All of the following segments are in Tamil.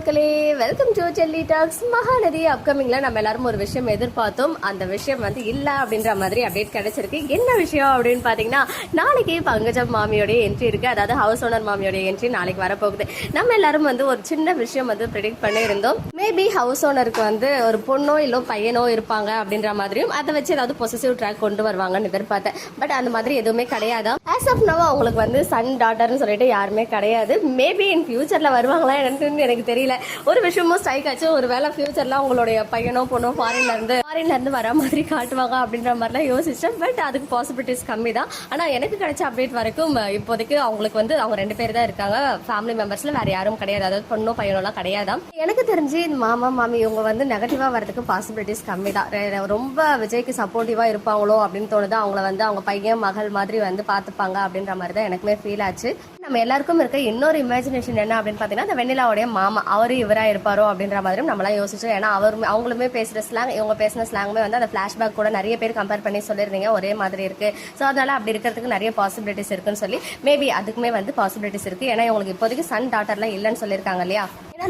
மக்களே welcome to Chelli talks Mahanadi அப்கமிங்ல நம்ம எல்லாரும் ஒரு விஷயம் எதிர்பார்த்தோம். அந்த விஷயம் வந்து இல்ல அப்படின்ற மாதிரி அப்டேட் கிடைச்சிருக்கு. என்ன விஷயம் அப்படின்னு பாத்தீங்கன்னா நாளைக்கு பங்கஜம் மாமியோட என்ட்ரி இருக்கு. அதாவது ஹவுஸ் ஓனர் மாமியோட என்ட்ரி நாளைக்கு வரப்போகுது. நம்ம எல்லாரும் வந்து ஒரு சின்ன விஷயம் வந்து ப்ரிடிக்ட் பண்ணியிருந்தோம் மேபி ஹவுஸ் ஓனருக்கு வந்து ஒரு பொண்ணோ இல்லோ பையனோ இருப்பாங்க அப்படின்ற மாதிரியும் அதை வச்சு ஏதாவது பொசிசிவ் ட்ராக் கொண்டு வருவாங்கன்னு எதிர்பார்த்தேன். பட் அந்த மாதிரி எதுவுமே கிடையாது? ஆஸ் ஆஃப் நவ் அவங்களுக்கு வந்து சன் டாட்டர்னு சொல்லிட்டு யாருமே கிடையாது. மேபி இன் ஃபியூச்சர்ல வருவாங்களா என்னன்னு எனக்கு தெரியல. ஒரு விஷயமும் ஸ்ட்ரைக் ஆச்சு. ஒரு வேளை ஃபியூச்சர்ல அவங்களுடைய பையனோ பொண்ணோ ஃபாரின்ல இருந்து ஃபாரின்ல இருந்து வர மாதிரி காட்டுவாங்க அப்படின்ற மாதிரிலாம் யோசிச்சேன். பட் அதுக்கு பாசிபிலிட்டிஸ் கம்மி தான் ஆனால் எனக்கு கிடைச்ச அப்டேட் வரைக்கும் இப்போதைக்கு அவங்களுக்கு வந்து அவங்க ரெண்டு பேர் தான் இருக்காங்க. ஃபேமிலி மெம்பர்ஸ்ல வேற யாரும் கிடையாது. அதாவது பொண்ணோ பையனோலாம் கிடையாது? எனக்கு தெரிஞ்சு மாமா மாமி இவங்க வந்து நெகட்டிவா வரதுக்கு பாசிபிலிட்டிஸ் கம்மி தான் ரொம்ப விஜய்க்கு சப்போர்ட்டிவா இருப்பாங்களோ அப்படின்னு தோணுது. அவங்கள வந்து அவங்க பையன் மகள் மாதிரி வந்து பார்த்துப்பாங்க அப்படின்ற மாதிரி தான் எனக்குமே ஃபீல் ஆச்சு. நம்ம எல்லாருக்கும் இருக்க இன்னொரு இமேஜினேஷன் என்ன அப்படின்னு பார்த்தீங்கன்னா அந்த வெண்ணிலாவுடைய மாமா. அவரு இவரா இருப்பாரோ அப்படின்ற மாதிரியும் நம்மளாம் யோசிச்சோம் ஏன்னா அவர் அவங்களுமே பேசுகிற ஸ்லாங் இவங்க பேசின ஸ்லாங்குமே வந்து அந்த ஃப்ளாஷ்பேக் கூட நிறைய பேர் கம்பேர் பண்ணி சொல்லியிருந்தீங்க. ஒரே மாதிரி இருக்குது ஸோ அதனால் அப்படி இருக்கிறதுக்கு நிறைய பாசிபிலிட்டிஸ் இருக்குன்னு சொல்லி மேபி அதுக்குமே வந்து பாசிபிலிட்டிஸ் இருக்குது ஏன்னா இவங்களுக்கு இப்போதைக்கு சன் டாட்டர்லாம் இல்லைன்னு சொல்லியிருக்காங்க இல்லையா?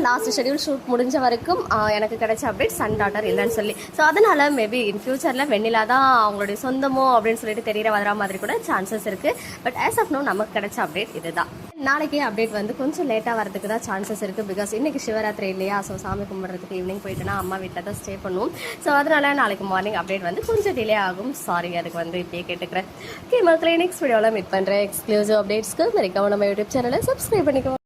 லாஸ்ட் ஷெடியூல் ஷூட் முடிஞ்ச வரைக்கும் எனக்கு கிடைச்ச அப்டேட் சன் டாட்டர் இல்லைன்னு சொல்லி. ஸோ அதனால மேபி இன் ஃபியூச்சரில் வெண்ணிலா தான் அவங்களுடைய சொந்தமோ அப்படின்னு சொல்லிட்டு தெரியற வர மாதிரி கூட சான்சஸ் இருக்குது பட் ஆஸ் ஆஃப் நோ நமக்கு கிடைச்ச அப்டேட் இதுதான். நாளைக்கு அப்டேட் வந்து கொஞ்சம் லேட்டாக வரதுக்கு தான் சான்சஸ் இருக்குது பிகாஸ் இன்னைக்கு சிவராத்திரி இல்லையா? ஸோ சாமி கும்பிட்றதுக்கு ஈவினிங் போயிட்டுனா அம்மா வீட்டில் தான் ஸ்டே பண்ணுவோம். ஸோ அதனால நாளைக்கு மார்னிங் அப்டேட் வந்து கொஞ்சம் டிலே ஆகும். சாரி அதுக்கு வந்து இப்படியே கேட்டுக்கிறேன். ஓகே மக்களே நெக்ஸ்ட் வீடியோவில் மீட் பண்ணுறேன் எக்ஸ்க்ளூசிவ் அப்டேட்ஸ்க்கு மறக்காம நம்ம யூடியூப் சேனலை சப்ஸ்கிரைப் பண்ணிக்கோ.